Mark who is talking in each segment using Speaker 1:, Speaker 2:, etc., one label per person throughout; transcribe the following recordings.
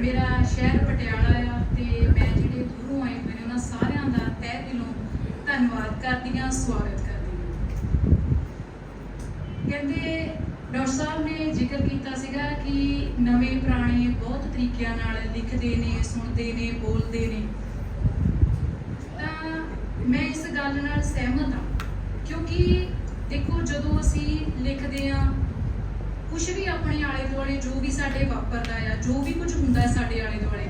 Speaker 1: ਮੇਰਾ ਸ਼ਹਿਰ ਪਟਿਆਲਾ ਆ ਤੇ ਮੈਂ ਜਿਹੜੇ ਦੂਰੋਂ ਆਏ ਹੋਏ ਨੇ, ਉਹਨਾਂ ਸਾਰਿਆਂ ਦਾ ਤਹਿ ਦਿਲੋਂ ਧੰਨਵਾਦ ਕਰਦੀ ਹਾਂ, ਸਵਾਗਤ ਕਰਦੀ ਹਾਂ। ਕਹਿੰਦੇ ਡਾਕਟਰ ਸਾਹਿਬ ਨੇ ਜ਼ਿਕਰ ਕੀਤਾ ਸੀਗਾ ਕਿ ਨਵੇਂ ਪੁਰਾਣੇ ਬਹੁਤ ਤਰੀਕਿਆਂ ਨਾਲ ਲਿਖਦੇ ਨੇ, ਸੁਣਦੇ ਨੇ, ਬੋਲਦੇ ਨੇ। ਤਾਂ ਮੈਂ ਇਸ ਗੱਲ ਨਾਲ ਸਹਿਮਤ ਹਾਂ, ਕਿਉਂਕਿ ਦੇਖੋ ਜਦੋਂ ਅਸੀਂ ਲਿਖ ਹਾਂ ਕੁਝ ਵੀ ਆਪਣੇ ਆਲੇ ਦੁਆਲੇ ਜੋ ਵੀ ਸਾਡੇ ਵਾਪਰਦਾ ਆ, ਜੋ ਵੀ ਕੁਝ ਹੁੰਦਾ ਸਾਡੇ ਆਲੇ ਦੁਆਲੇ,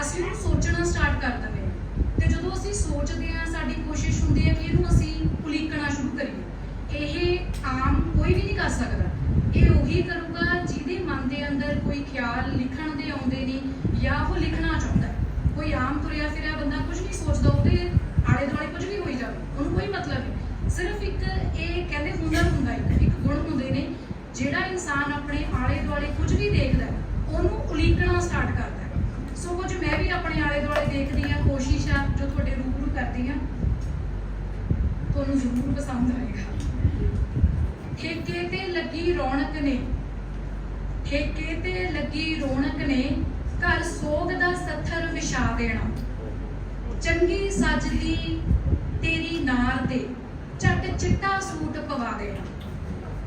Speaker 1: ਅਸੀਂ ਉਹਨੂੰ ਸੋਚਣਾ ਸਟਾਰਟ ਕਰ ਦਿੰਦੇ ਹਾਂ। ਤੇ ਜਦੋਂ ਅਸੀਂ ਸੋਚਦੇ ਹਾਂ, ਸਾਡੀ ਕੋਸ਼ਿਸ਼ ਹੁੰਦੀ ਹੈ ਕਿ ਇਹਨੂੰ ਅਸੀਂ ਉਲੀਕਣਾ ਸ਼ੁਰੂ ਕਰੀਏ, ਇਹ ਆਮ ਕੋਈ ਵੀ ਨਹੀਂ ਕਰ ਸਕਦਾ। ਇਹ ਉਹੀ ਕਰੂਗਾ ਜਿਹਦੇ ਮਨ ਦੇ ਅੰਦਰ ਕੋਈ ਖਿਆਲ ਲਿਖਣ ਦੇ ਆਉਂਦੇ ਨੇ ਜਾਂ ਉਹ ਲਿਖਣਾ ਚਾਹੁੰਦਾ ਕੋਈ ਆਮ ਤੁਰਿਆ ਫਿਰਿਆ ਬੰਦਾ ਕੁਝ ਨਹੀਂ ਸੋਚਦਾ, ਉਹਦੇ ਆਲੇ ਦੁਆਲੇ ਕੁਝ ਵੀ ਹੋਈ ਜਾਵੇ, ਉਹਨੂੰ ਕੋਈ ਮਤਲਬ ਨਹੀਂ। ਸਿਰਫ ਇੱਕ ਇਹ ਕਹਿੰਦੇ ਹੁਨਰ ਹੁੰਦਾ ਇੱਕ ਜਿਹੜਾ ਇਨਸਾਨ ਆਪਣੇ ਆਲੇ ਦੁਆਲੇ ਕੁਝ ਵੀ ਦੇਖਦਾ ਉਹਨੂੰ ਉਲੀਕਣਾ ਸਟਾਰਟ ਕਰਦਾ ਹੈ। ਸੋ ਕੁਝ ਮੈਂ ਵੀ ਆਪਣੇ ਆਲੇ ਦੁਆਲੇ ਦੇਖਦੀ ਆ ਕੋਸ਼ਿਸ਼ ਆ ਜੋ ਤੁਹਾਡੇ ਰੂਬਰੂ ਕਰਦੀ ਆ ਤੁਹਾਨੂੰ ਜ਼ਰੂਰ ਪਸੰਦ ਆਏਗਾ। ਠੇਕੇ ਤੇ ਲੱਗੀ ਰੌਣਕ ਨੇ, ਠੇਕੇ ਤੇ ਲੱਗੀ ਰੌਣਕ ਨੇ, ਘਰ ਸੋਗ ਦਾ ਸੱਥਰ ਵਿਛਾ ਦੇਣਾ। ਚੰਗੀ ਸੱਜਦੀ ਤੇਰੀ ਨਾਰ ਤੇ, ਝੱਟ ਚਿੱਟਾ ਸੂਟ ਪਵਾ ਦੇਣਾ।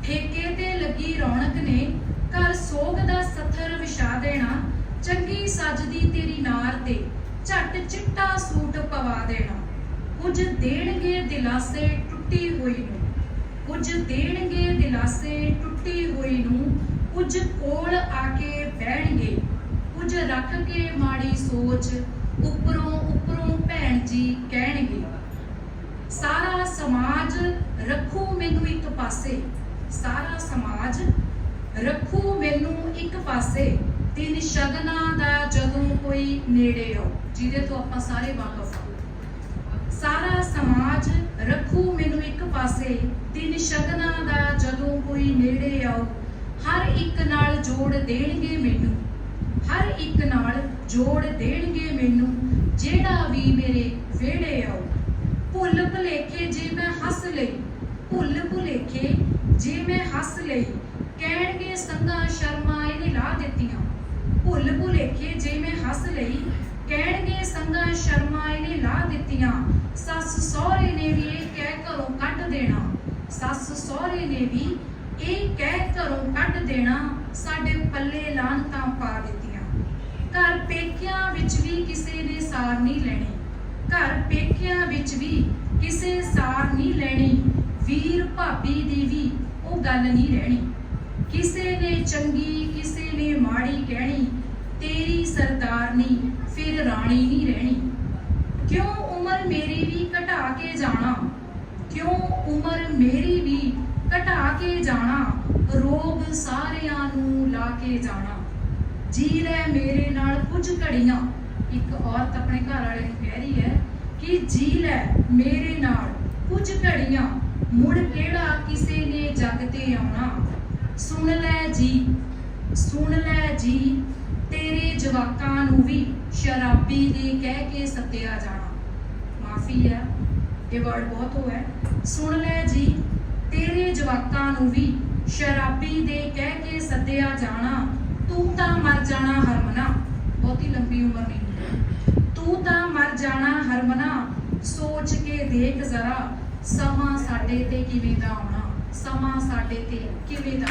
Speaker 1: ਠੇਕੇ ਤੇ ਲੱਗੀ ਰੌਣਕ ਨੇ ਘਰ ਸੋਗ ਦਾ ਸੱਥਰ ਵਿਛਾ ਦੇਣਾ, ਚੰਗੀ ਸੱਜਦੀ ਤੇਰੀ ਨਾਰ ਤੇ ਝੱਟ ਚਿੱਟਾ ਸੂਟ ਪਵਾ ਦੇਣਾ। ਕੁਝ ਦੇਣਗੇ ਦਿਲਾਸੇ ਟੁੱਟੀ ਹੋਈ ਨੂੰ, ਕੁਝ ਦੇਣਗੇ ਦਿਲਾਸੇ ਟੁੱਟੀ ਹੋਈ ਨੂੰ, ਕੁਝ ਕੋਲ ਆ ਕੇ ਬਹਿਣਗੇ, ਕੁਝ ਰੱਖ ਕੇ ਮਾੜੀ ਸੋਚ ਉੱਪਰੋਂ ਉੱਪਰੋਂ ਭੈਣ ਜੀ ਕਹਿਣਗੇ, ਸਾਰਾ ਸਮਾਜ ਰੱਖੂ ਮੈਨੂੰ ਇੱਕ ਪਾਸੇ ਸਾਰਾ ਸਮਾਜ ਰੱਖੂ ਮੈਨੂੰ ਇੱਕ ਪਾਸੇ, ਤਿੰਨ ਸ਼ਗਨਾਂ ਦਾ ਜਦੋਂ ਕੋਈ ਨੇੜੇ ਆਓ, ਜਿਹਦੇ ਤੋਂ ਆਪਾਂ ਸਾਰੇ ਵਾਕਫ ਹਾਂ। ਸਾਰਾ ਸਮਾਜ ਰੱਖੂ ਮੈਨੂੰ ਇੱਕ ਪਾਸੇ, ਤਿੰਨ ਸ਼ਗਨਾਂ ਦਾ ਜਦੋਂ ਕੋਈ ਨੇੜੇ ਆਓ, ਹਰ ਇੱਕ ਨਾਲ ਜੋੜ ਦੇਣਗੇ ਮੈਨੂੰ, ਹਰ ਇੱਕ ਨਾਲ ਜੋੜ ਦੇਣਗੇ ਮੈਨੂੰ, ਜਿਹੜਾ ਵੀ ਮੇਰੇ ਵਿਹੜੇ ਆਓ। ਭੁੱਲ ਭੁਲੇਖੇ ਜੇ ਮੈਂ ਹੱਸ ਲਈ ਭੁੱਲ ਭੁਲੇਖੇ ਜੇ ਮੈਂ ਹੱਸ ਲਈ, ਕਹਿਣਗੇ ਸੰਗਾ ਸ਼ਰਮਾ ਇਹਨੇ ਲਾ ਦਿੱਤੀਆਂ। ਭੁੱਲ ਭੁਲੇਖੇ ਜੇ ਮੈਂ ਹੱਸ ਲਈ, ਕਹਿਣਗੇ ਸੰਗਾ ਸ਼ਰਮਾ ਇਹਨੇ ਲਾ ਦਿੱਤੀਆਂ। ਸੱਸ ਸਹੁਰੇ ਨੇ ਵੀ ਇਹ ਕਹਿ ਘਰੋਂ ਕੱਢ ਦੇਣਾ। ਸੱਸ ਸਹੁਰੇ ਨੇ ਵੀ ਇਹ ਕਹਿ ਘਰੋਂ ਕੱਢ ਦੇਣਾ। ਸਾਡੇ ਪੱਲੇ ਲਾਨਤਾਂ ਪਾ ਦਿੱਤੀਆਂ। ਘਰ ਪੇਕਿਆਂ ਵਿੱਚ ਵੀ ਕਿਸੇ ਨੇ ਸਾਰ ਨਹੀਂ ਲੈਣੀ। ਘਰ ਪੇਕਿਆਂ ਵਿੱਚ ਵੀ ਕਿਸੇ ਸਾਰ ਨਹੀਂ ਲੈਣੀ। ਵੀਰ ਭਾਬੀ ਦੀ ਵੀ ਉਹ ਗੱਲ ਨਹੀਂ ਰਹਿਣੀ। ਕਿਸੇ ਨੇ ਚੰਗੀ, ਕਿਸੇ ਨੇ ਮਾੜੀ ਕਹਿਣੀ, ਤੇਰੀ ਸਰਦਾਰਨੀ ਫਿਰ ਰਾਣੀ ਨਹੀਂ ਰਹਿਣੀ। ਕਿਉਂ ਉਮਰ ਮੇਰੀ ਵੀ ਘਟਾ ਕੇ ਜਾਣਾ? ਕਿਉਂ ਉਮਰ ਮੇਰੀ ਵੀ ਘਟਾ ਕੇ ਜਾਣਾ? ਰੋਗ ਸਾਰਿਆਂ ਨੂੰ ਲਾ ਕੇ ਜਾਣਾ। ਜੀ ਲੈ ਮੇਰੇ ਨਾਲ ਕੁਝ ਘੜੀਆਂ। ਇੱਕ ਔਰਤ ਆਪਣੇ ਘਰ ਵਾਲੇ ਨੂੰ ਕਹਿ ਰਹੀ ਹੈ ਕਿ ਜੀ ਲੈ ਮੇਰੇ ਨਾਲ ਕੁਝ ਘੜੀਆਂ। ਮੁੜ ਕਿਹੜਾ ਕਿਸੇ ਨੇ ਆਉਣਾ। ਸੁਣ ਲੈ ਜੀ, ਸੁਣ ਲੈ ਜੀ, ਤੇਰੇ ਜਵਾਕਾਂ ਨੂੰ ਵੀ ਸ਼ਰਾਬੀ ਦੇ ਕਹਿ ਕੇ ਸੱਤਿਆ ਜਾਣਾ। ਮਾਫੀ ਹੈ, ਇਹ ਵਰਡ ਬਹੁਤ ਹੋ। ਸੁਣ ਲੈ ਜੀ, ਤੇਰੇ ਜਵਾਕਾਂ ਨੂੰ ਵੀ ਸ਼ਰਾਬੀ ਦੇ ਕਹਿ ਕੇ ਸੱਦਿਆ ਜਾਣਾ। ਤੂੰ ਤਾਂ ਮਰ ਜਾਣਾ ਹਰਮਨਾ। ਬਹੁਤੀ ਲੰਬੀ ਉਮਰ ਨਹੀਂ ਤੂੰ ਤਾਂ ਮਰ ਜਾਣਾ ਹਰਮਨਾ। ਸੋਚ ਕੇ ਦੇਖ ਜ਼ਰਾ, ਸਮਾਂ ਸਾਡੇ ਤੇ ਕਿਵੇਂ ਦਾ ਆਉਣਾ। ਸਮਾਂ ਸਾਡੇ ਤੇ ਕਿਵੇਂ ਦਾ